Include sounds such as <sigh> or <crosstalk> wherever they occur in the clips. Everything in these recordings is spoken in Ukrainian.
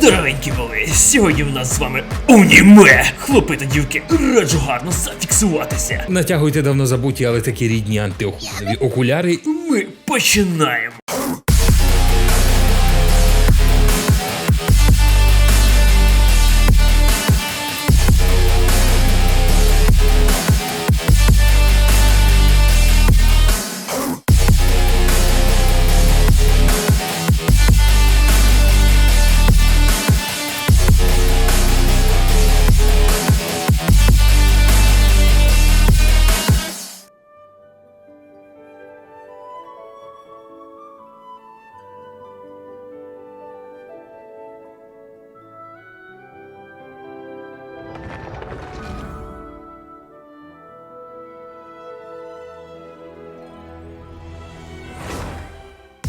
Здоровенькі були! Сьогодні в нас з вами уніме! Хлопи та дівки, раджу гарно зафіксуватися. Натягуйте давно забуті, але такі рідні антиохунові окуляри. Ми починаємо.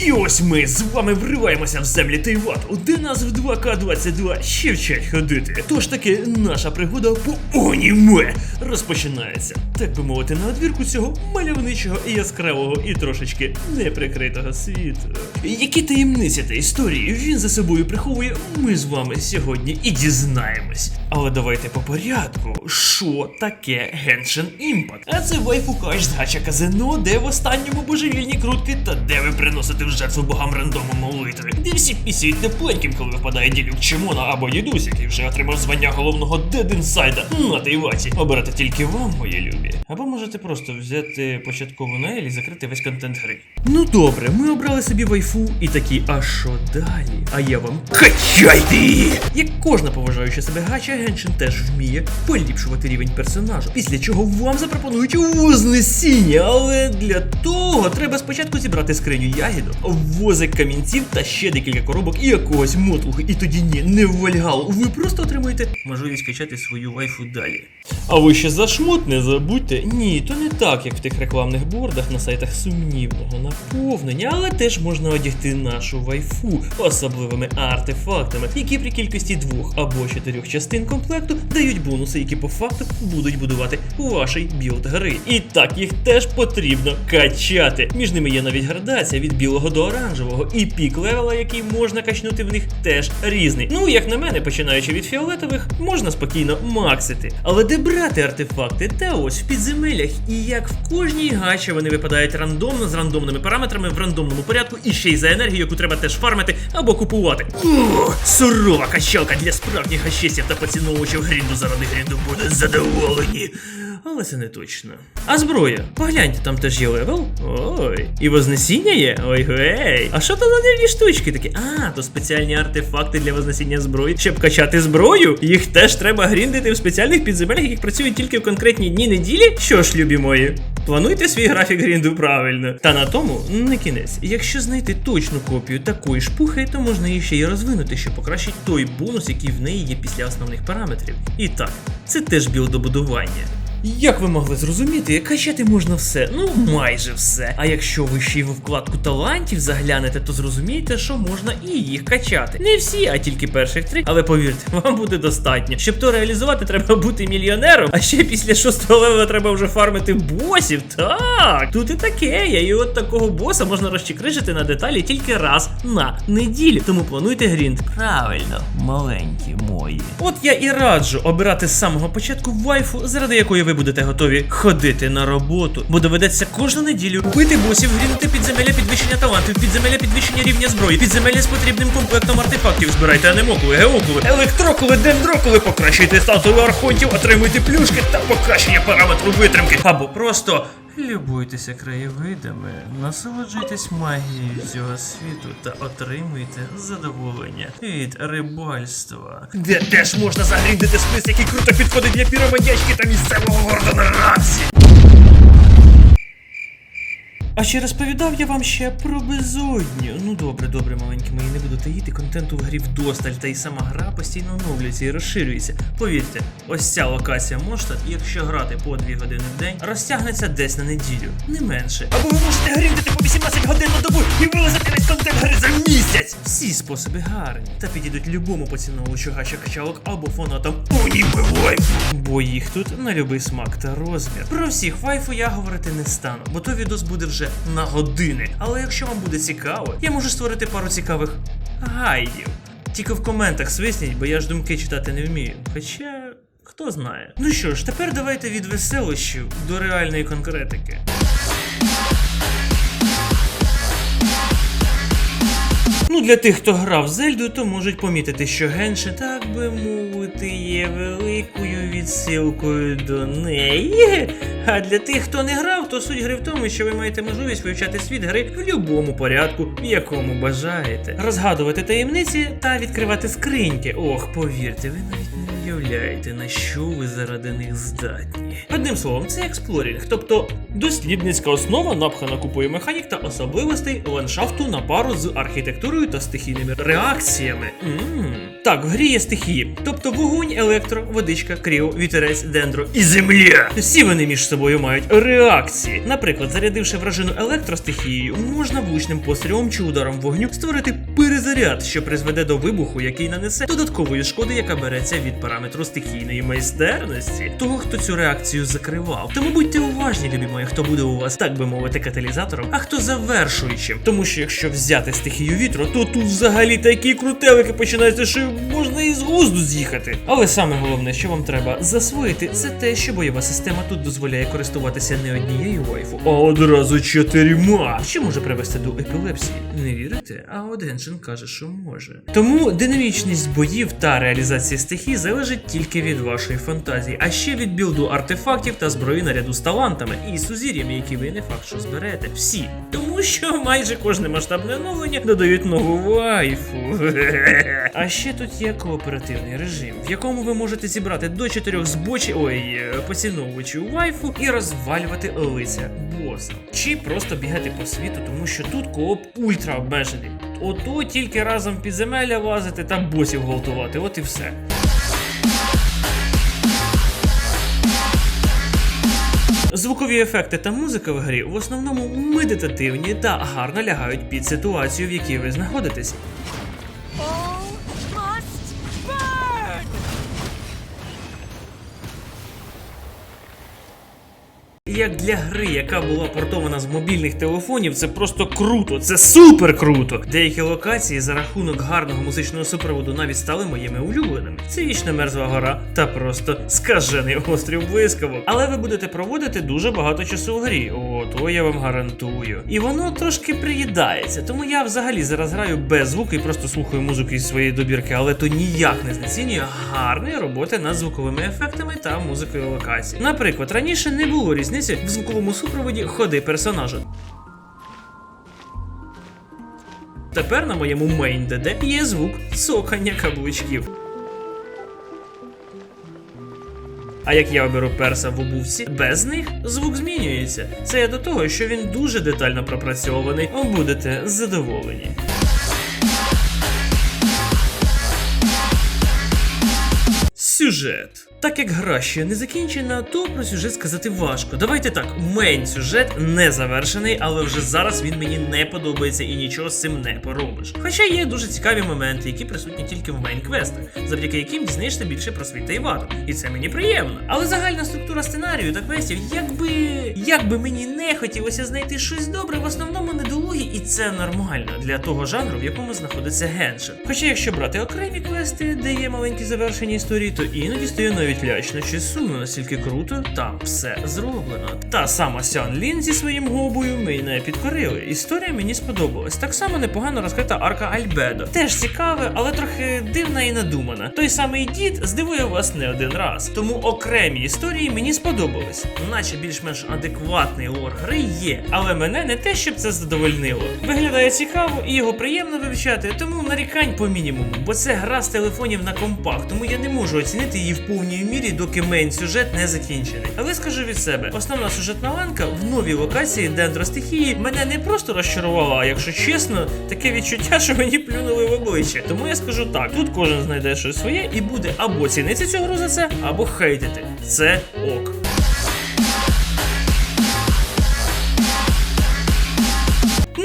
І ось ми з вами вриваємося в землі Тайвату, де нас в 2К22 ще вчать ходити. Тож таки наша пригода по оніме розпочинається, так би мовити, на одвірку цього мальовничого яскравого і трошечки неприкритого світу. Які таємниці та історії він за собою приховує, ми з вами сьогодні і дізнаємось. Але давайте по порядку. Що таке Genshin Impact? А це вайфу вайфукач з гача казино, де в останньому божевільні крутки та де ви приносите в жертву богам рандому молитви. Де всі пісяють тепленьким, коли випадає ділюк Чимона або дідусь, який вже отримав звання головного дед-інсайда на Тайваті. Обирати тільки вам, мої любі. Або можете просто взяти початкову наель і закрити весь контент гри. Ну добре, ми обрали собі вайфу і такі, а що далі? А я вам качайте! Як кожна поважаюча себе гача, Геншин теж вміє поліпшувати рівень персонажа, після чого вам запропонують вознесіння, але для того треба спочатку зібрати скриню ягідок, возик камінців та ще декілька коробок і якогось мотлуху. І тоді ні, не в Вальгалу. Ви просто отримуєте можливість качати свою вайфу далі. А ви ще за шмот не забудьте. Ні, то не так, як в тих рекламних бордах на сайтах сумнівного наповнення, але теж можна одягти нашу вайфу особливими артефактами, які при кількості двох або чотирьох частин комплекту дають бонуси, які по факту будуть будувати вашій білд гри. І так їх теж потрібно качати. Між ними є навіть градація від білого до оранжевого, і пік левела, який можна качнути в них, теж різний. Ну, як на мене, починаючи від фіолетових, можна спокійно максити. Але де брати артефакти? Та ось в підземеллях. І як в кожній гачі вони випадають рандомно з рандомними параметрами в рандомному порядку, і ще й за енергію, яку треба теж фармити або купувати. Ух, сурова качалка для справжніх гачистів та поціновувачів грінду заради грінду буде задоволені. Але це не точно. А зброя? Погляньте, там теж є левел. Ой. І вознесіння є? Ой гей. А що то за дивні штучки такі? А, то спеціальні артефакти для вознесіння зброї. Щоб качати зброю, їх теж треба гріндити в спеціальних підземеллях, які працюють тільки в конкретні дні неділі. Що ж, любі мої, плануйте свій графік грінду правильно. Та на тому не кінець. Якщо знайти точну копію такої шпухи, то можна її ще й розвинути, що покращить той бонус, який в неї є після основних параметрів. І так, це теж білдобудування. Як ви могли зрозуміти, качати можна все, ну майже все. А якщо ви ще й в вкладку талантів заглянете, то зрозумієте, що можна і їх качати. Не всі, а тільки перших три. Але повірте, <laughs> вам буде достатньо. Щоб то реалізувати, треба бути мільйонером. А ще після шостого левела треба вже фармити босів. Так, тут і таке. І от такого боса можна розчекрижити на деталі тільки раз на неділю. Тому плануйте грінд. Правильно, маленькі мої. От я і раджу обирати з самого початку вайфу, заради якої ви будете готові ходити на роботу. Бо доведеться кожну неділю бити босів, грінути підземелля підвищення талантів, підземелля підвищення рівня зброї, підземелля з потрібним комплектом артефактів. Збирайте анемокули, геокули, електрокули, дендрокули, покращуйте статую архонтів, отримуйте плюшки та покращення параметру витримки. Або просто. Любуйтеся краєвидами, насолоджуйтесь магією цього світу та отримуйте задоволення від рибальства. Де теж можна загріндити спис, який круто підходить для піромандячки та місцевого Гордона Рамсі. А чи розповідав я вам ще про безодню? Ну добре, добре, маленькі мої, не буду таїти контенту в грі вдосталь, та й сама гра постійно оновлюється і розширюється. Повірте, ось ця локація Моштат, якщо грати по 2 години в день, розтягнеться десь на неділю, не менше. Або ви можете гріндити по 18 годин на добу і вилазити весь контент гри за місяць. Всі способи гарні. Та підійдуть любому поціновувачу гача качалок або фанатам Вайфу. Бо їх тут на любий смак та розмір. Про всіх вайфу я говорити не стану, бо то відос буде вже на години. Але якщо вам буде цікаво, я можу створити пару цікавих гайдів. Тільки в коментах свисніть, бо я ж думки читати не вмію. Хоча. Хто знає. Ну що ж, тепер давайте від веселощів до реальної конкретики. Ну, для тих, хто грав Зельду, то можуть помітити, що Генши, так би мовити, є великою відсилкою до неї. А для тих, хто не грав, то суть гри в тому, що ви маєте можливість вивчати світ гри в будь-якому порядку, в якому бажаєте. Розгадувати таємниці та відкривати скриньки. Ох, повірте, ви навіть не уявляєте, на що ви заради них здатні. Одним словом, це експлорінг, тобто дослідницька основа напхана купою механік та особливостей ландшафту на пару з архітектурою та стихійними реакціями. м Так, в грі є стихії, тобто вогонь, електро, водичка, кріо, вітерець, дендро і земля. Всі вони між собою мають реакції. Наприклад, зарядивши вражену електростихією, можна влучним пострілом чи ударом вогню створити перезаряд, що призведе до вибуху, який нанесе додаткової шкоди, яка береться від параметру стихійної майстерності, того, хто цю реакцію закривав. Тому будьте уважні, любі мої, хто буде у вас, так би мовити, каталізатором, а хто завершуючим. Тому що якщо взяти стихію вітру, то тут взагалі такі крутелики починаються, що можна і з глузду з'їхати. Але саме головне, що вам треба засвоїти, це те, що бойова система тут дозволяє користуватися не однією вайфу, а одразу чотирма, що може привести до епілепсії. Не вірите? А от Геншин каже, що може. Тому динамічність боїв та реалізація стихій залежить тільки від вашої фантазії, а ще від білду артефактів та зброї наряду з талантами і сузір'ями, які ви не факт, що зберете всі. Тому що майже кожне масштабне оновлення додають нову вайфу. <laughs> А ще тут є кооперативний режим, в якому ви можете зібрати до чотирьох збочі, ой, е, поціновувачів вайфу і розвалювати лиця боса. Чи просто бігати по світу, тому що тут кооп ультра обмежений. Ото тільки разом в підземелля лазити та босів гвалтувати, от і все. Звукові ефекти та музика в грі в основному медитативні та гарно лягають під ситуацію, в якій ви знаходитесь. Як для гри, яка була портована з мобільних телефонів, це просто круто, це супер круто. Деякі локації за рахунок гарного музичного супроводу навіть стали моїми улюбленими. Це вічна мерзла гора та просто скажений острів блискавок. Але ви будете проводити дуже багато часу в грі. О, то я вам гарантую. І воно трошки приїдається, тому я взагалі зараз граю без звуку і просто слухаю музику із своєї добірки, але то ніяк не знецінює гарної роботи над звуковими ефектами та музикою локацій. Наприклад, раніше не було різниці в звуковому супроводі ходи персонажа. Тепер на моєму мейн ДД є звук цокання каблучків. А як я оберу перса в обувці, без них звук змінюється. Це я до того, що він дуже детально пропрацьований, будете задоволені. Сюжет. Так як гра ще не закінчена, то про сюжет сказати важко. Давайте так, мейн сюжет не завершений, але вже зараз він мені не подобається і нічого з цим не поробиш. Хоча є дуже цікаві моменти, які присутні тільки в мейн-квестах, завдяки яким дізнаєшся більше про світ Тайвану. І це мені приємно. Але загальна структура сценарію та квестів, якби якби мені не хотілося знайти щось добре, в основному недолугі, і це нормально для того жанру, в якому знаходиться Геншин. Хоча, якщо брати окремі квести, де є маленькі завершені історії, то іноді стає навіть лячно чи сумно, настільки круто там все зроблено. Та сама Сян Лін зі своїм гобою мене підкорили. Історія мені сподобалась. Так само непогано розкрита арка Альбедо. Теж цікаве, але трохи дивна і надумана. Той самий дід здивує вас не один раз. Тому окремі історії мені сподобались, наче більш-менш адекватний лор гри є. Але мене не те, щоб це задовольнило. Виглядає цікаво і його приємно вивчати, тому нарікань по мінімуму, бо це гра з телефонів на компах, тому я не можу оцінити її в повній мірі, доки мейн сюжет не закінчений. Але скажу від себе, основна сюжетна ланка в новій локації дендростихії мене не просто розчарувала, а якщо чесно, таке відчуття, що мені плюнули в обличчя. Тому я скажу так: тут кожен знайде щось своє і буде або цінити цю гру за це, або хейтити. Це ок.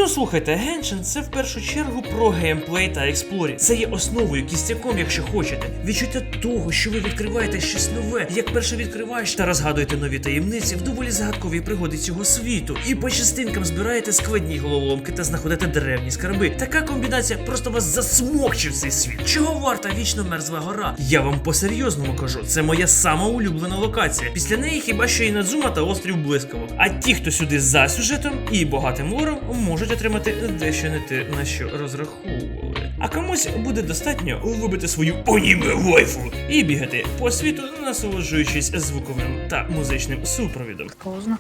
Ну слухайте, Геншин це в першу чергу про геймплей та експлорі. Це є основою кістяком, якщо хочете. Відчуття того, що ви відкриваєте щось нове, як перше відкриваєш та розгадуєте нові таємниці в доволі загадкові пригоди цього світу. І по частинкам збираєте складні головоломки та знаходите древні скарби. Така комбінація просто вас засмокче в цей світ. Чого варта вічно мерзла гора? Я вам по-серйозному кажу, це моя сама улюблена локація. Після неї хіба що і Надзума та острів блискавок. А ті, хто сюди за сюжетом і багатим лором, можуть отримати дещо не те, на що розраховували. А комусь буде достатньо вибити свою оніме вайфу і бігати по світу, насолоджуючись звуковим та музичним супровідом. Поздно.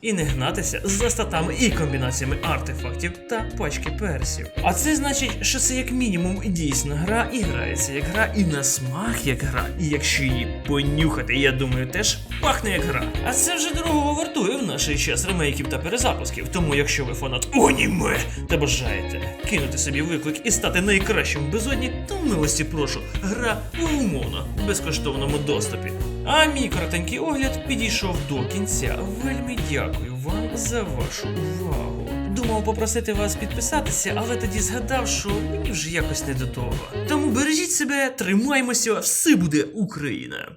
І не гнатися за статами і комбінаціями артефактів та пачки персів. А це значить, що це як мінімум дійсно гра і грається як гра, і на смак як гра. І якщо її понюхати, я думаю, теж пахне як гра. А це вже дорого вартує в наш час ремейків та перезапусків. Тому якщо ви фанат аніме та бажаєте кинути собі виклик і стати найкращим в безодні, то милості прошу, гра в умовно безкоштовному доступі. А мій коротенький огляд підійшов до кінця. Вельми дякую вам за вашу увагу. Думав попросити вас підписатися, але тоді згадав, що мені вже якось не до того. Тому бережіть себе, тримаймося, все буде Україна!